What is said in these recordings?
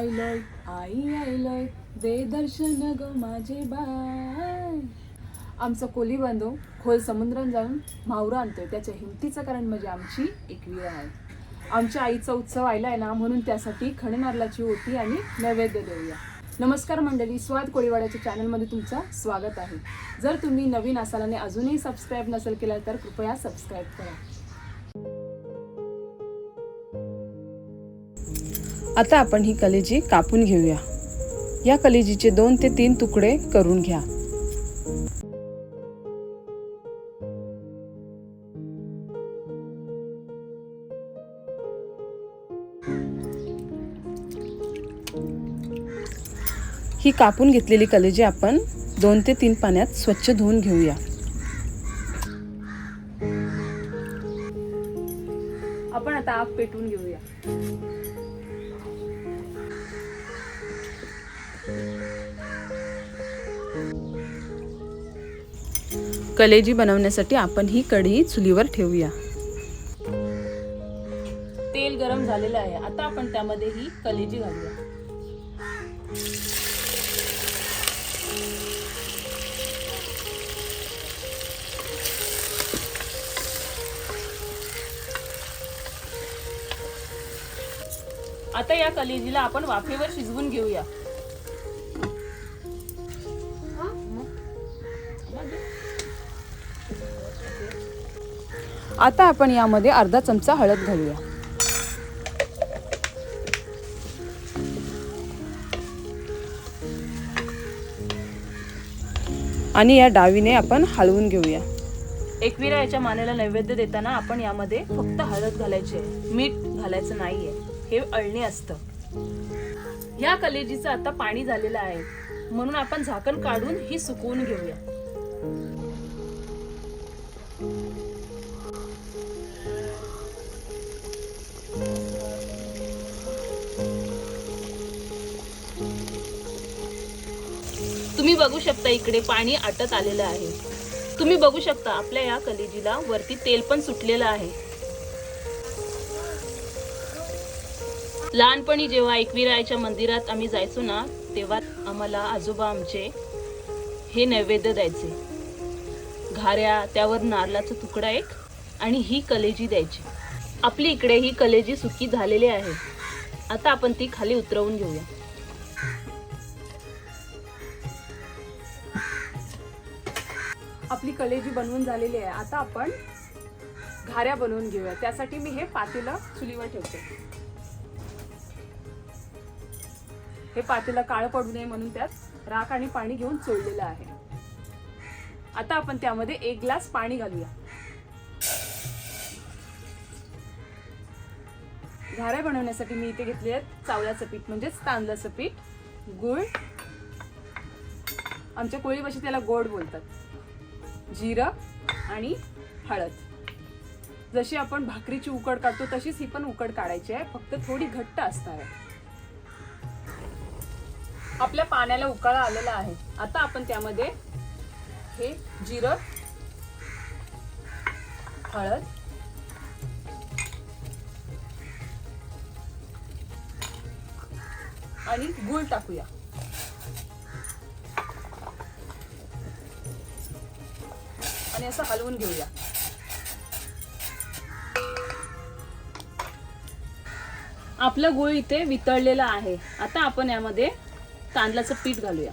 आयलोय आई आयलोय दे दर्शन ग माझे बाय आमचा कोली बांधव खोल समुद्रात जाऊन मावरं आणतोय त्याच्या हिमतीचं कारण म्हणजे आमची एकवीर आहे. आमच्या आईचा उत्सव आयला आहे ना म्हणून त्यासाठी खणेनारलाची होती आणि नैवेद्य देऊया. नमस्कार मंडळी स्वाद कोळीवाड्याच्या चॅनलमध्ये तुमचं स्वागत आहे. जर तुम्ही नवीन असाल आणि अजूनही सबस्क्राईब नसेल केला तर कृपया सबस्क्राईब करा. आता आपण ही कलेजी कापून घेऊया. या कलेजीचे दोन ते तीन तुकडे करून घ्या. ही कापून घेतलेली कलेजी आपण दोन ते तीन पाण्यात स्वच्छ धुवून घेऊया. आपण आता आग पेटवून घेऊया. कलेजी बनवण्यासाठी आपण ही कढई चुलीवर ठेवूया. तेल गरम झालेलं आहे. आता आपण त्यामध्ये ही कलेजी घालूया. आता या कलेजीला आपण वाफेवर शिजवून घेऊया. आता आपण यामध्ये अर्धा चमचा हळद घालूया. आणि या डावीने आपण हलवून घेऊया. एकविरा याच्या मानेला नैवेद्य देताना आपण यामध्ये फक्त हळद घालायची आहे. मीठ घालायचं नाहीये. हे अळणी असतं. या कलेजीचं आता पाणी झालेलं आहे. म्हणून आपण झाकण काढून ही सुकवून घेऊया. तुम्ही बघू शकता इकडे पाणी आटत आलेलं आहे. तुम्ही बघू शकता आपल्या या कलेजीला वरती तेल पण सुटलेलं आहे. लहानपणी जेव्हा एकविरायच्या मंदिरात आम्ही जायचो ना तेव्हा आम्हाला आजोबा आमचे हे नैवेद्य द्यायचे. घाऱ्या त्यावर नारळाचा तुकडा एक आणि ही कलेजी द्यायची. आपली इकडे ही कलेजी सुकी झालेली आहे. आता आपण ती खाली उतरवून घेऊया. आपली कलेजी बनवून झालेली आहे आता आपण घाऱ्या बनवून घेऊया. त्यासाठी मी हे पातेलं चुलीवर ठेवते. हे पातेलं काळं पडू नये म्हणून त्यात राख आणि पाणी घेऊन चोळलेलं आहे. आता आपण त्यामध्ये एक ग्लास पाणी घालूया. घाऱ्या बनवण्यासाठी मी इथे घेतले आहेत चावल्याचं पीठ म्हणजेच तांदळाचं पीठ गुळ. आमच्या कोळी भाषेत त्याला गोड बोलतात. जिरं आणि हळद. जशी आपण भाकरीची उकड काढतो तशीच ही पण उकड काढायची आहे. फक्त थोडी घट्ट असणार आहे. आपल्या पाण्याला उकाळा आलेला आहे. आता आपण त्यामध्ये हे जिरं हळद आणि गूळ टाकूया. आणि असं हलवून घेऊया. आपलं गुळ इथे वितळलेलं आहे. आता आपण यामध्ये तांदळाचं पीठ घालूया.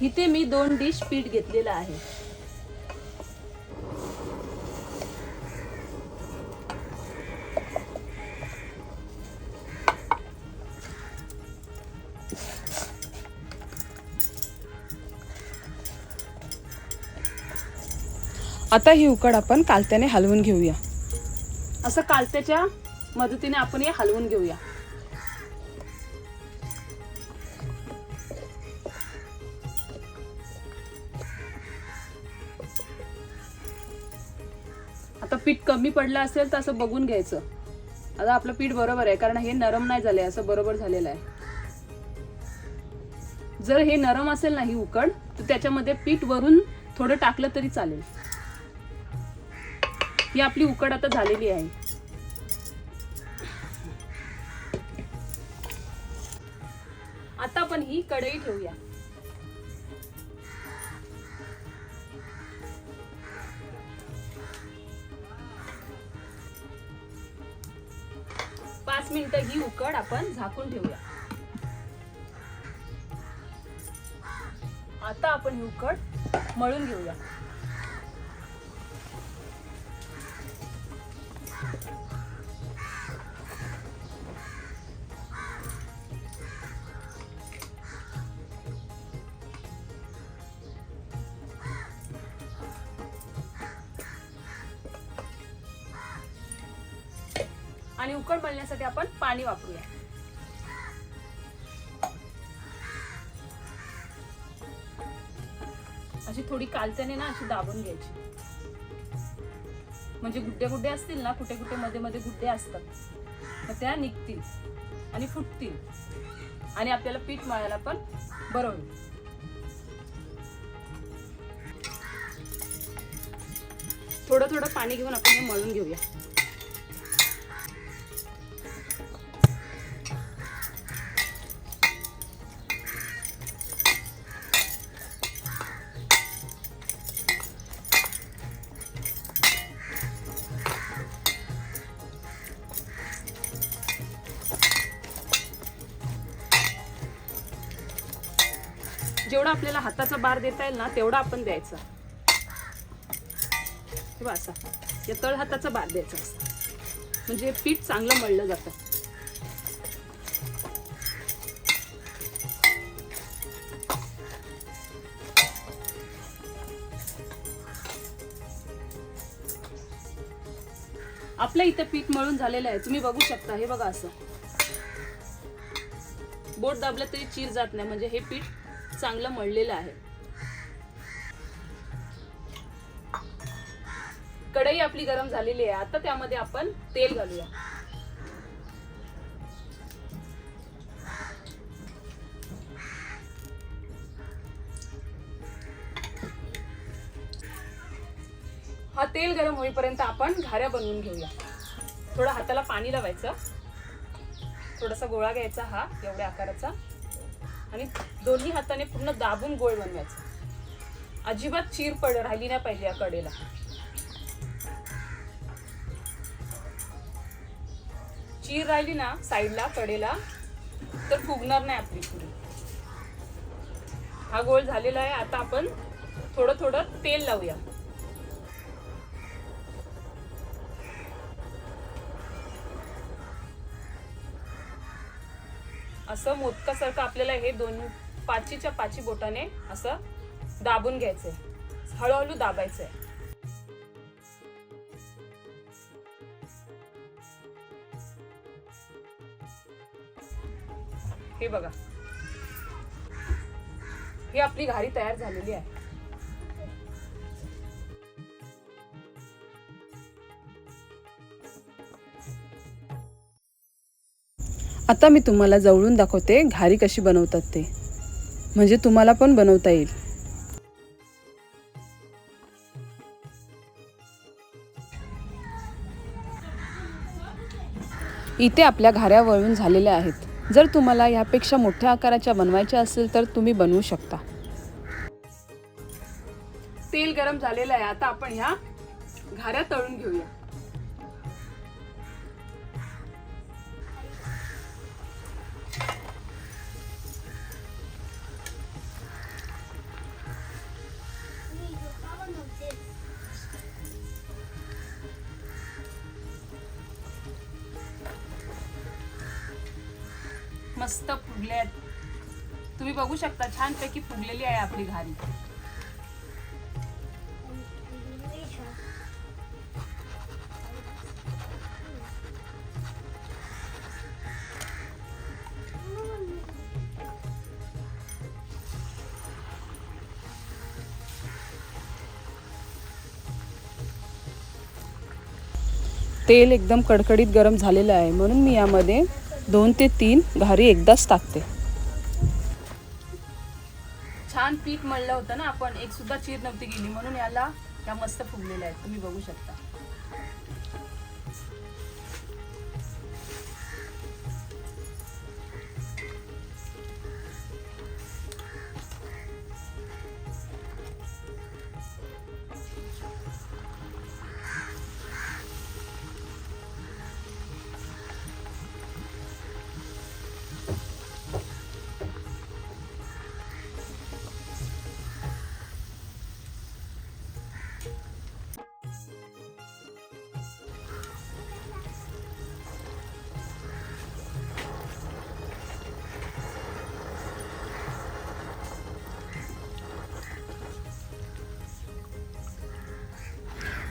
इथे मी दोन डिश पीठ घेतलेलं आहे. आता ही उकड आपण कालत्याने हलवून घेऊया. असं कालत्याच्या मदतीने आपण हे हलवून घेऊया. आता पीठ कमी पडलं असेल तर असं बघून घ्यायचं. आता आपलं पीठ बरोबर आहे कारण हे नरम नाही झालंय असं बरोबर झालेलं आहे. जर हे नरम असेल ना ही उकड तर त्याच्यामध्ये पीठ वरून थोडं टाकलं तरी चालेल. ही आपली उकड आता झालेली आहे. आता आपण ही कढई ठेवूया. पाच मिनिटं ही उकड आपण झाकून ठेवूया. आता आपण ही उकड मळून घेऊया. आणि उकड मळण्यासाठी आपण पाणी वापरूया. अशी थोडी कालच्याने ना अशी दाबून घ्यायची. म्हणजे गुड्डे गुड्डे असतील ना कुठे कुठे मध्ये मध्ये गुड्डे असतात. मग त्या निघतील आणि फुटतील. आणि आपल्याला पीठ मळायला पण बरं होईल. थोडं थोडं पाणी घेऊन आपण हे मळून घेऊया. जेवढा आपल्याला हाताचा बार देता येईल ना तेवढा आपण द्यायचा. किंवा असा. या तळ हाताचा बार द्यायचा असा. म्हणजे पीठ चांगलं मळलं जातं. आपल्या इथं पीठ मळून झालेलं आहे. तुम्ही बघू शकता. हे बघा असं. बोट दाबलं तरी चीर जात नाही. म्हणजे हे पीठ चांगलं मळलेलं आहे. कढई आपली गरम झालेली आहे. आता त्यामध्ये आपण तेल घालूया. हा तेल गरम होईपर्यंत आपण घाऱ्या बनवून घेऊया. थोडं हाताला पाणी लावायचं. थोडासा गोळा घ्यायचा हा एवढ्या आकाराचा. आणि दोन्ही हाताने पूर्ण दाबून गोळ बनवायचं. अजिबात चीर पड राहिली नाही पाहिजे या कडेला. चीर राहिली ना साईडला कडेला तर फुगणार नाही आपली पुरी. हा गोळ झालेला आहे. आता आपण थोडं थोडं तेल लावूया. असं मोदकासारखं आपल्याला हे दोन पाचीच्या पाची बोटाने असं दाबून घ्यायचंय. हळूहळू दाबायचंय. हे बघा. ही आपली घारी तयार झालेली आहे. आता मी तुम्हाला जवळून दाखवते घारी कशी बनवतात ते. म्हणजे तुम्हाला पण बनवता येईल. इथे आपल्या घाऱ्या वळून झालेल्या आहेत. जर तुम्हाला यापेक्षा मोठ्या आकाराच्या बनवायच्या असेल तर तुम्ही बनवू शकता. तेल गरम झालेलं आहे. आता आपण ह्या घाऱ्या तळून घेऊया. मस्त फुगल्यात तुम्ही बघू शकता छानपैकी फुगलेली आहे आपली घारी. तेल एकदम कडकडीत गरम झालेलं आहे म्हणून मी यामध्ये दोन ते तीन घारी एकदाच टाकते छान पीठ मळलं होतं ना आपण एक सुद्धा चीर नव्हती गेली म्हणून याला या मस्त फुगलेल्या आहेत. तुम्ही बघू शकता.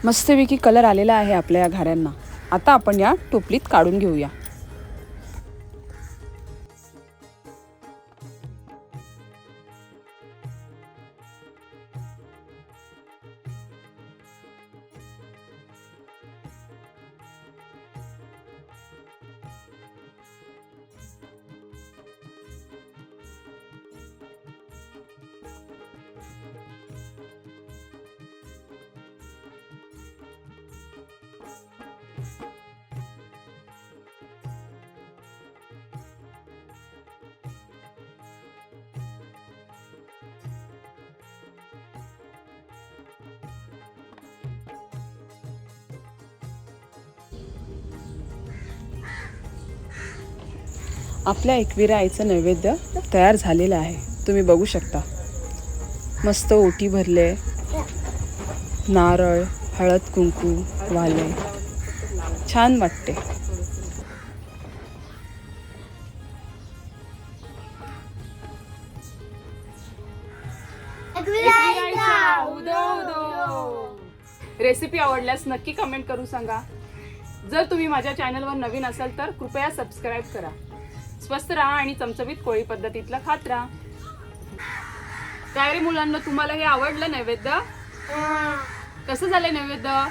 मस्तपैकी कलर आलेला आहे आपल्या या घाऱ्यांना. आता आपण या टोपलीत काढून घेऊया. आपल्या एकविरा आईचं नैवेद्य तयार झालेलं आहे. तुम्ही बघू शकता. मस्त ओटी भरले. नारळ हळद कुंकू वाले. छान वाटते. रेसिपी आवडल्यास नक्की कमेंट करू सांगा. जर तुम्ही माझ्या चॅनलवर नवीन असाल तर कृपया सबस्क्राईब करा. स्वस्त राहा आणि चमचमीत कोळी पद्धतीतलं खात राहा. काय मुलांना तुम्हाला हे आवडलं नैवेद्य? कसं झालं नैवेद्य?